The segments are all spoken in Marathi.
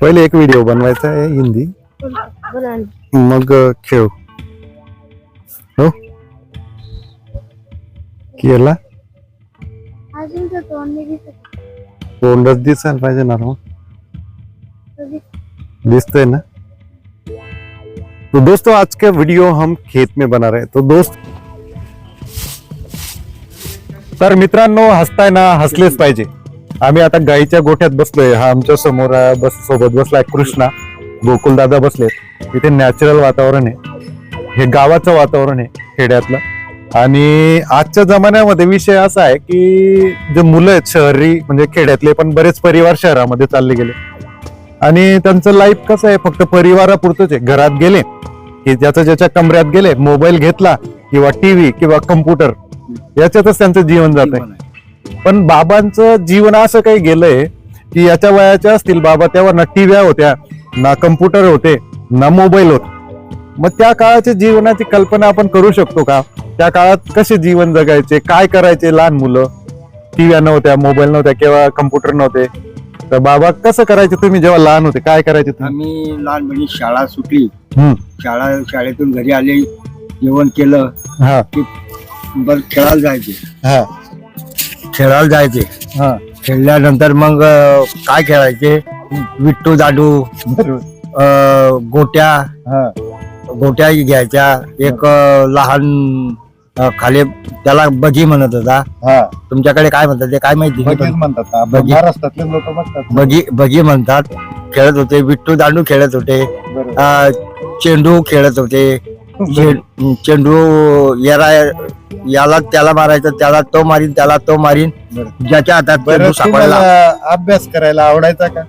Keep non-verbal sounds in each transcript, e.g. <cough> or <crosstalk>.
पहिले एक व्हिडिओ बनवायचा आहे हिंदी. मग खेळ. हो? केला? तोंडच दिसायला पाहिजे ना दिसतंय ना? तो दोस्तों आज का वीडियो हम खेत में बना रहे हैं. तो दोस्त तर मित्रांनो हसताय ना हसलेच पाहिजे. आम्ही आता गाईच्या गोठ्यात बसलोय. हा आमच्यासमोर बस सोबत बसलाय कृष्णा. गोकुल दादा बसलेत इथे नॅचरल वातावरण आहे. हे गावाचं वातावरण आहे खेड्यातलं. आणि आजच्या जमान्यामध्ये विषय असा आहे की जे मुलं आहेत शहरी म्हणजे खेड्यातले पण बरेच परिवार शहरामध्ये चालले गेले. आणि त्यांचं लाईफ कसं आहे? फक्त परिवारापुरतच आहे. घरात गेले की ज्याच्या ज्याच्या कमऱ्यात गेले मोबाईल घेतला किंवा टीव्ही किंवा कम्प्युटर याच्यातच त्यांचं जीवन जात आहे. पण बाबांचं जीवन असं काही गेलंय की याच्या वयाच्या असतील बाबा तेव्हा ना टीव्या होत्या ना कम्प्युटर होते ना मोबाईल होते मग त्या काळाच्या जीवनाची कल्पना आपण करू शकतो का? त्या काळात कसे जीवन जगायचे काय करायचे लहान मुलं? टीव्या नव्हत्या मोबाईल नव्हत्या किंवा कम्प्युटर नव्हते. तर बाबा कसं करायचे तुम्ही जेव्हा लहान होते काय करायचे तुम्ही? आम्ही लहानपणी शाळा सुटली. हम्म. शाळा शाळेतून घरी आले जेवण केलं हा. बर खेळायला जायचे. हा. खेळायला जायचे. हा. खेळल्यानंतर मग अं, काय खेळायचे? विट्टू दाडू बरोबर. अं, गोट्या हा. गोट्या घ्यायच्या. एक अं, लहान अं, खाली त्याला बजी म्हणत होता. हा. तुमच्याकडे काय म्हणतात ते काय माहिती? बघीच म्हणतात. ना. बघी. महाराष्ट्रातले लोक बघतात. बगी बगी म्हणतात. खेळत होते. विट्टू दांडू खेळत होते. बरोबर. अं, चेंडू खेळत होते. <laughs> चे- चेंडू याला याला त्याला मारायचं त्याला तो मारीन त्याला तो मारीन. बरं. ज्याच्या हातात बरं चेंडू सापडला तुम्हाला अभ्यास करायला आवडायचा का?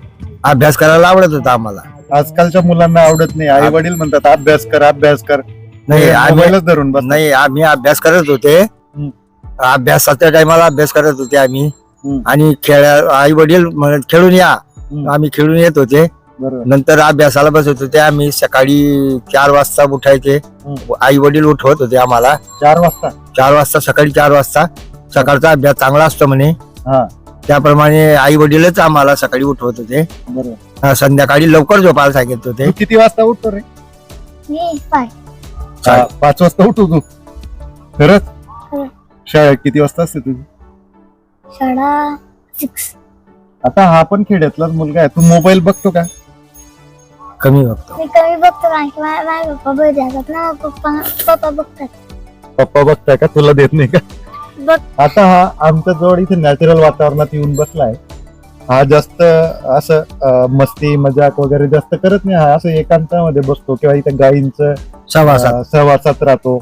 अभ्यास करायला आवडत होता आम्हाला. आजकालच्या मुलांना आवडत नाही. आई वडील म्हणतात अभ्यास कर अभ्यास कर. नाही आम्ही मोबाईलच धरून बस नाही आम्ही अभ्यास करत होते. हम्म. अभ्यासाच्या टायमाला अभ्यास करत होते आम्ही. हम्म. आणि खेळ आई वडील म्हणत खेळून या. हम्म. आम्ही खेळून येत होते. बरोबर नंतर अभ्यासाला बसत होते आम्ही. सकाळी चार वाजता उठायचे. हम्म. आई वडील उठवत होते आम्हाला. चार वाजता? चार वाजता सकाळी चार वाजता. सकाळचा अभ्यास चांगला असतो म्हणे. हा. त्याप्रमाणे आई वडीलच आम्हाला सकाळी उठवत होते बरोबर. संध्याकाळी लवकर झोपायला सांगितले होते. तू किती वाजता उठतो रे? मी पाय हा, पाच वाजता उठू तू. खरंच? हो. शाळा किती वाजता असते तुझी? शाळा सिक्स आता हा पण खेड्यातलाच मुलगा आहे. तू मोबाईल बघतो का? कमी बघतो. मी कमी बघतो कारण की माझे माझे पप्पा बघ जातात ना पप्पा पप्पा बघतात. पप्पा बघताय का? तुला देत नाही का? आता हा आमच्या जवळ इथे नॅचरल वातावरणात येऊन बसलाय. हा जास्त असं मस्ती मजाक वगैरे जास्त करत नाही. हा असं एकांतामध्ये बसतो किंवा इथे गायींचं सहवासात राहतो.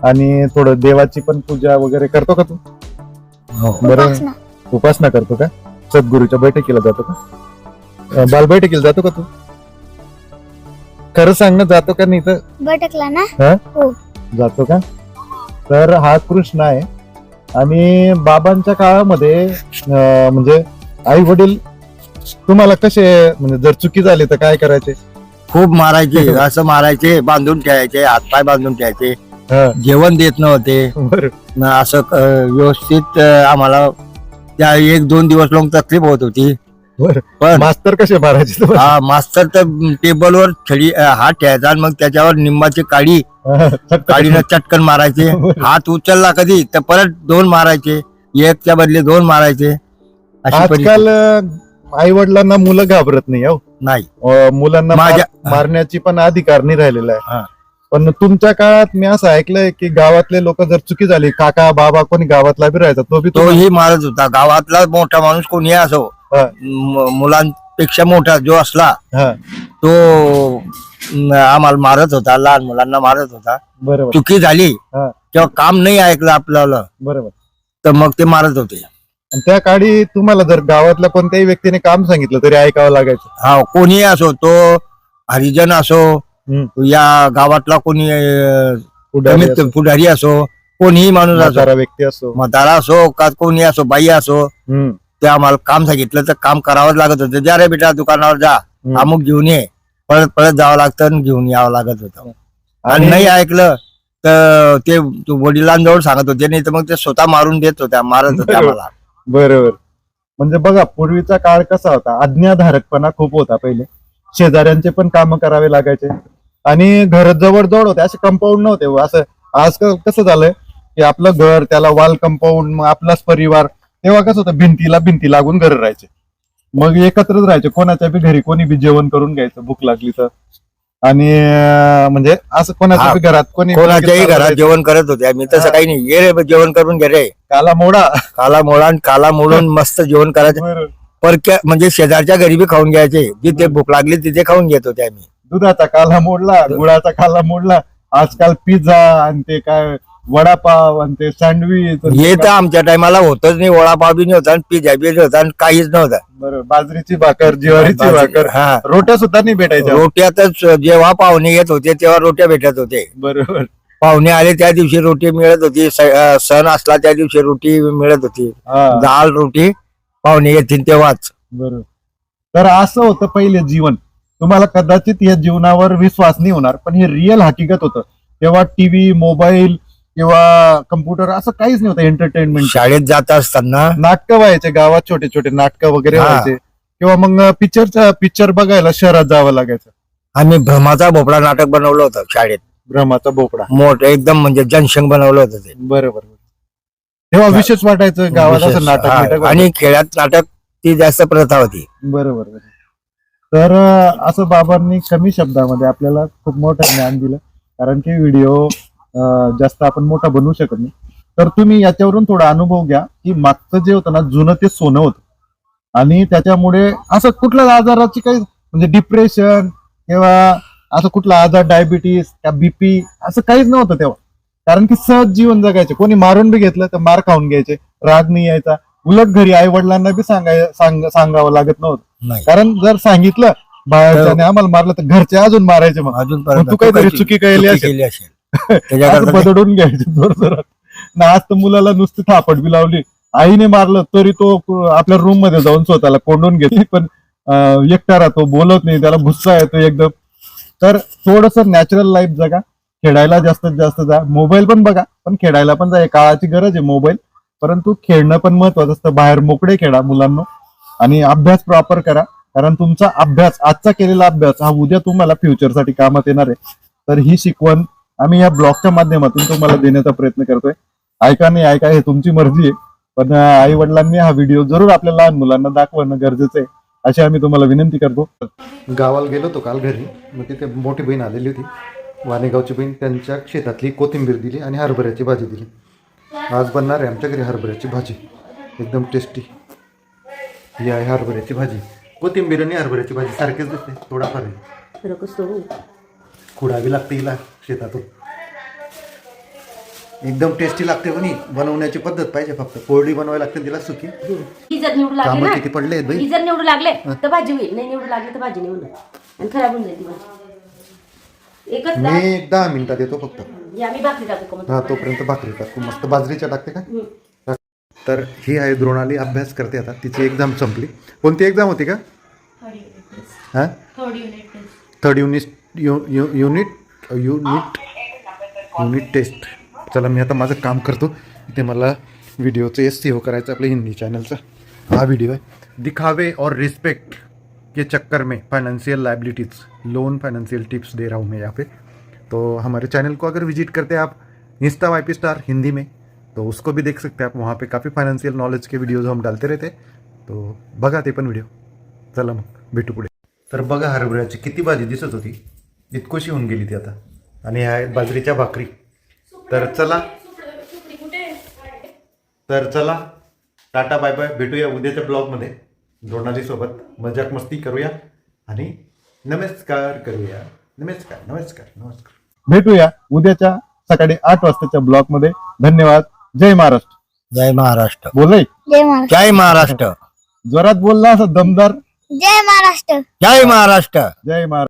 आणि थोडं देवाची पण पूजा वगैरे करतो का तू? हो. बरं. उपासना. उपासना करतो का? सद्गुरूच्या बैठकीला जातो का? बाल बैठकीला जातो का तू? खरं सांग ना जातो का नाही तर? बैठकला ना? जातो का? तर हा कृष्ण आहे. आणि बाबांच्या काळामध्ये अं, म्हणजे आई वडील तुम्हाला कसे म्हणजे जर चुकी झाली तर काय करायचे? खूप मारायचे असं मारायचे बांधून ठेवायचे हातपाय बांधून ठेवायचे. हा, जेवण देत नव्हते. बरं. न असं अं, व्यवस्थित अं, आम्हाला त्या एक दोन दिवस लोक तकलीफ होत होती. बरं. पण मास्तर कसे मारायचे तुम्हाला? हा मास्तर तर टेबलवर छडी अं, हात ठेवायचा आणि मग त्याच्यावर निंबाची काडी चटकन. काडीनं चटकन मारायचे <laughs> हात उचलला कधी तर परत दोन मारायचे एकच्या बदले दोन मारायचे अशी परिस्थिती. आजकाल आई वडिलांना मुलं घाबरत नाही हो नाही अं, मुलांना मार- माझ्या- मारण्याची पण अधिकार नाही राहिलेला हा. आहे पण तुमच्या काळात मी असं ऐकलंय की गावातले लोक जर चुकी झाली काका बाबा कोणी गावातला बी राहायचा तो बी तुम्हाला- तोही मारत होता गावातला मोठा माणूस कोणी असो हा. म- मुलांपेक्षा मोठा जो असला तो न, आम्हाला मारत होता लहान मुलांना मारत होता. बरोबर. चुकी झाली हा. तेव्हा काम नाही ऐकलं आपल्याला बरोबर. तर मग ते मारत होते. आणि त्या काळी तुम्हाला जर गावातल्या कोणत्याही व्यक्तीने काम सांगितलं तरी ऐकावं लागायचं. हा कोणी असो तो हरिजन असो हम्म. या गावातला कोणी अं, पुढारी कमीत असो, पुढारी असो कोणीही माणूस असो म्हातारा व्यक्ती असो. म्हातारा असो का कोणी असो बाई असो हम्म, ते आम्हाला काम सांगितलं तर काम करावंच लागत होतं. जा रे बेटा दुकानावर जा. अमुक घेऊन ये. परत परत जावं लागतं आणि घेऊन यावं लागत होतं. आणि नाही ऐकलं तर ते वडिलांजवळ सांगत होते नाही तर मग ते स्वतः मारून देत होत्या मारत होत्या. आम्हाला. बरोबर. म्हणजे बघा पूर्वीचा काळ कसा होता? आज्ञाधारकपणा खूप होता पहिले. शेजाऱ्यांचे पण काम करावे लागायचे. आणि घर जवळ जवळ होते असे कंपाऊंड नव्हते. असं आज कसं झालंय की आपलं घर त्याला वॉल कंपाऊंड मग आपलाच परिवार तेव्हा कसं होतं भिंतीला भिंती लागून घर राहायचे. मग एकत्रच राहायचे कोणाच्या बी घरी कोणी बी जेवण करून घ्यायचं भूक लागली तर. आणि म्हणजे असं कोणाच्या बी घरात कोणी कोणाच्याही घरात जेवण करत होते आम्ही. तसं. काही नाही. ये रे जेवण करून घे रे. काला मोडा. काला मोळा आणि काला मोडून मस्त जेवण करायचं. परक्या म्हणजे शेजारच्या घरी बी खाऊन घ्यायचे. जिथे भूक लागली तिथे खाऊन घेत होते आम्ही. दुधाचा काला मोडला गुळाचा काला मोडला. आजकाल पिझ्झा आणि ते काय वडापाव आणि ते सँडविच आणि हे तर आमच्या टायमाला होतच नाही वडापाव बी नव्हता आणि पिझ्झा बी नव्हता आणि काहीच नव्हतं. बरं बाजरीची भाकर ज्वारीची भाकर हा. रोट्या सुद्धा नाही भेटायच्या? रोट्यातच जेव्हा पाहुणे येत होते तेव्हा रोट्या भेटत होते. बरोबर. पाहुणे आले त्या दिवशी रोटी मिळत होती स- अं, सण असला त्या दिवशी रोटी मिळत होती. हा. दाल रोटी पाहुणे येतील तेव्हाच. बरोबर तर असं होतं पहिले जीवन. तुम्हाला कदाचित या जीवनावर विश्वास नाही होणार पण हे रिअल हकीकत होतं. तेव्हा टीव्ही मोबाईल किंवा कम्प्युटर असं काहीच नव्हतं एंटरटेनमेंट शाळेत जात असताना नाटकं व्हायचे गावात छोटे छोटे नाटकं वगैरे हा. व्हायचे. किंवा मग पिक्चरचा पिक्चर बघायला शहरात जावं लागायचं. आम्ही भ्रमाचा भोपळा नाटक बनवलं होतं शाळेत. भ्रमाचा बोकडा मोठं एकदम म्हणजे जनशंग बनवलं होतं ते. बरोबर तेव्हा विशेष वाटायचं गावात असं विशेष. नाटक हा. आणि खेळात नाटक ती जास्त प्रथा होती. बरोबर बरोबर. तर अं, असं बाबांनी कमी शब्दामध्ये आपल्याला खूप मोठं ज्ञान दिलं. कारण की व्हिडिओ जास्त आपण मोठा बनवू शकत नाही. तर तुम्ही याच्यावरून थोडा अनुभव घ्या की मागचं जे होतं ना जुनं ते सोनं होतं. आणि त्याच्यामुळे असं कुठल्याच आजाराची काही म्हणजे डिप्रेशन किंवा असं कुठला आजार डायबिटीस किंवा बीपी असं काहीच नव्हतं तेव्हा. कारण की सहज जीवन जगायचे. कोणी मारून बी घेतलं तर मार खाऊन घ्यायचे. राग नाही यायचा. उलट घरी आई वडिलांना बी सांगाय सांग सांगावं लागत नव्हतं. कारण जर सांगितलं बाहेरच्याने आम्हाला मारलं तर घरचे अजून मारायचे मग अजून तू काहीतरी चुकी केली असेल. बदडून घ्यायचे ना आज तर मुलाला नुसती थापट बी लावली. आईने मारलं तरी तो आपल्या रूममध्ये जाऊन स्वतःला कोंडून घेते पण एकटा राहतो बोलत नाही त्याला गुस्सा येतो एकदम. तर थोडस नॅचरल लाईफ जगा खेळायला जास्तीत जास्त जा. मोबाईल पण बघा पण खेळायला पण जा. काळाची गरज आहे मोबाईल परंतु खेळणं पण महत्वाचं असतं. बाहेर मोकळे खेळा मुलांना. आणि अभ्यास प्रॉपर करा. कारण तुमचा अभ्यास आजचा केलेला अभ्यास हा उद्या तुम्हाला फ्युचरसाठी कामात येणार आहे. तर ही शिकवण आम्ही या ब्लॉगच्या माध्यमातून तुम्हाला देण्याचा प्रयत्न करतोय. ऐका नाही ऐका हे तुमची मर्जी आहे. पण आई वडिलांनी हा व्हिडिओ जरूर आपल्या लहान मुलांना दाखवणं गरजेचं आहे अशी आम्ही तुम्हाला विनंती करतो. गावाला गेलो होतो काल घरी. मग तिथे मोठी बहीण आलेली होती. वाणेगावची बहीण त्यांच्या शेतातली कोथिंबीर दिली आणि हरभऱ्याची भाजी दिली. आज बनणार आहे आमच्या घरी हरभऱ्याची भाजी. एकदम टेस्टी ही आहे हरभऱ्याची भाजी. कोथिंबीर आणि हरभऱ्याची भाजी सारखेच दिसते. थोडाफार खुडावी लागते हिला शेतातून. एकदम टेस्टी लागते म्हणे. बनवण्याची पद्धत पाहिजे फक्त. कोरडी बनवायला लागते तिला सुकी. ही जर निवडू लागली कामं ना किती पडले ही बाई. जर निवडू लागले तर भाजी होईल. नाही निवडू लागले तर भाजी नाही होणार आणि खराब होऊन जाईल ती भाजी. एकच मी एक दहा मिनिटात येतो फक्त. दाळ. या मी भाकरी टाकू का मग? हा तोपर्यंत भाकरी टाकू. मस्त बाजरीच्या टाकते का? तर ही आहे द्रोणाली. अभ्यास करते आता. तिची एक्झाम संपली. कोणती एक्झाम होती का? हा? Third unit unit unit unit test चला मी आता माझं काम करतो. इथे मला व्हिडिओचं एस सी हो करायचं आपल्या हिंदी चॅनलचा हा व्हिडिओ है दिखावे और रिस्पेक्ट के चक्कर में financial liabilities loan financial tips दे रहा हूँ मैं यहाँ पे. तो हमारे चैनल को अगर विज़िट करते हैं आप insta Y P star Hindi में तो उसको भी देख सकते हैं आप. वहाँ पे काफ़ी फाइनेंशियल नॉलेज के व्हिडिओज हम डालते रहते तो बघा ते पण व्हिडिओ चला मग भेटू पुढे. तर बघा हरभऱ्याची किती भाजी दिसत होती. इतकोशी होऊन गेली ती आता. आणि ह्या आहेत बाजरीच्या भाकरी. तर चला. तर चला. Tata bye bye. भेटूया उद्याच्या ब्लॉगमध्ये. जोडणारी सोबत. मजाक मस्ती करूया. आणि नमस्कार करूया. नमस्कार नमस्कार नमस्कार. भेटूया उद्याच्या सकाळी आठ वाजताच्या ब्लॉगमध्ये. धन्यवाद. जय महाराष्ट्र. जय महाराष्ट्र. महाराष्ट्र. जय महाराष्ट्र. जोरात बोलला असं दमदार. जय महाराष्ट्र. जय महाराष्ट्र. जय महाराष्ट्र.